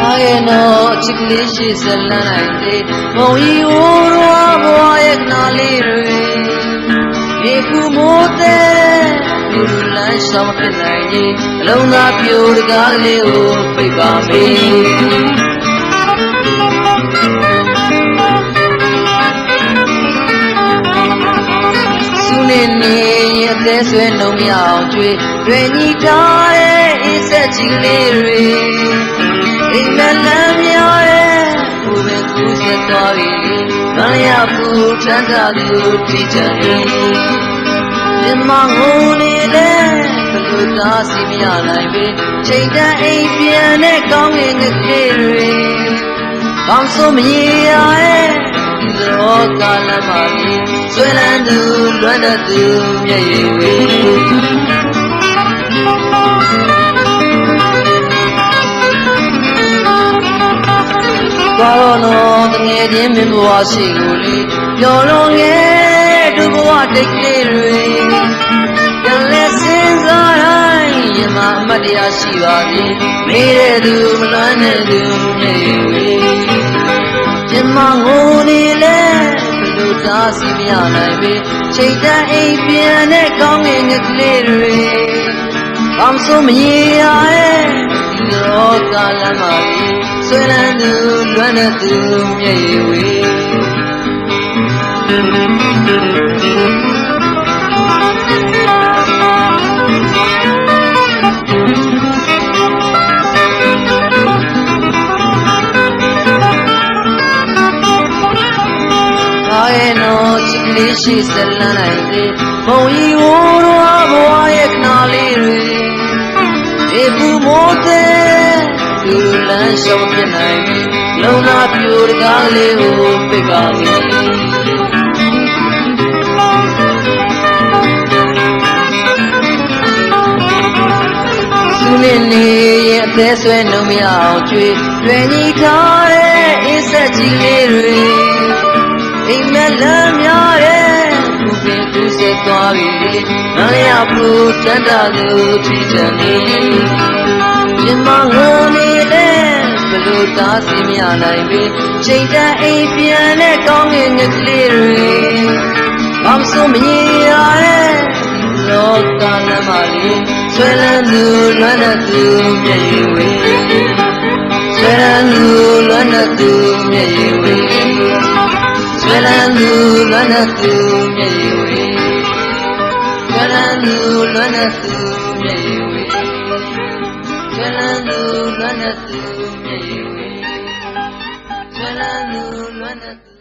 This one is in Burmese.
ဟာရဲ့နော်ချစ်ကလေးရှိစလန်းနိုင်သေးဘုံဤဝိုးရောဘွားရဲ့နာလေးတွေဒီကူမိုးတဲ့လူလန်းရှောင်းဖြစ်နိုင်ရင်အလုံးသားပြိုတကားလေးကိုပိတ်ပါမေး စုနေနေရဲ့အသေးဆွဲနှုံမရအောင်ကျွေးတွေညီထားတဲ့အိဆက်ကြီးကလေးတွေအိမ်မက်လမ်းများရဲ့ဘူပဲကူးဆက်သွားပြီမလျဘူးထမ်းတာသူထိချင်ဒီမငုံနေတဲ့ဘလို့သားစီမရနိုင်ပြီချိန်တန်အိမ်ပြန်တဲ့ကောင်းငင်ကလေးတွေကောင်းစိုးမရရဲ့ လောကလမ်းမှာပြီးဆွေလန်းသူလွမ်းတဲ့သူမျက်ရည်ဝေသွားတော့နော်တငယ်ချင်းမင်းဘဝရှိကိုလေပျော်လွန်ငယ်ဒုဘဝတိတ်ကလေးတွေပြန်လဲစဉ်းစားတိုင်းယမအမတ်တရားရှိပါသည်မေးတဲ့သူမလွမ်းတဲ့သူမျက်ရည်ဝေပြမငိုနေလဲ ဘလို့သားစီမရနိုင်ပေချိန်တန်အိမ်ပြန်တဲ့ကောင်းငင်ကလေးတွေဘာမဆိုမရေရရဲ့ဒီလောကလမ်းမှာပြီးဆွေလန်းသူလွမ်းတဲ့သူမျက်ရည်ဝေ ရဲ့နော်ချစ်ကလေးရှိစလန်းနိုင်သေးဘုံဤဝိုးတော်ဘဝရဲ့ခနာလေးတွေဒီပူမိုးတဲ့လူလန်းရှောင်းပြနိုင်ပြီလုံနာပြူတကားလေးကိုပိတ်ပါပြီသူနေနေရဲ့အသေးဆွဲနှုံမရအောင်ကျွေးတွင်ကြီးထားတဲ့အိဆက်ကြီးလေးတွေ အိမ်မက်လမ်းများရဲ့သူပင်သူဆက်သွားပြီမလျဘူးတန်တာသူထီချန်နေပြမငုံနေလေဘလို့သားစီမရနိုင်ပြီချိန်တန်အိမ်ပြန်တဲ့ကောင်းငင်ငယ်ကလေးတွေဘာမဆိုမရေရတဲ့လောကလမ်းမလေးဆွဲလန်းသူလွမ်းတဲ့သူမျက်ရည်ဝေဆွဲလန်းသူလွမ်းတဲ့သူမျ တဲ့သူမျက်ရည်ဝေဆွဲလန်းသူလွမ်းတဲ့သူမျက်ရည်ဝေဆွဲလန်းသူလွမ်းတဲ့သူမျက်ရည်ဝေဆွဲလန်းသူလွမ်းတဲ့သူ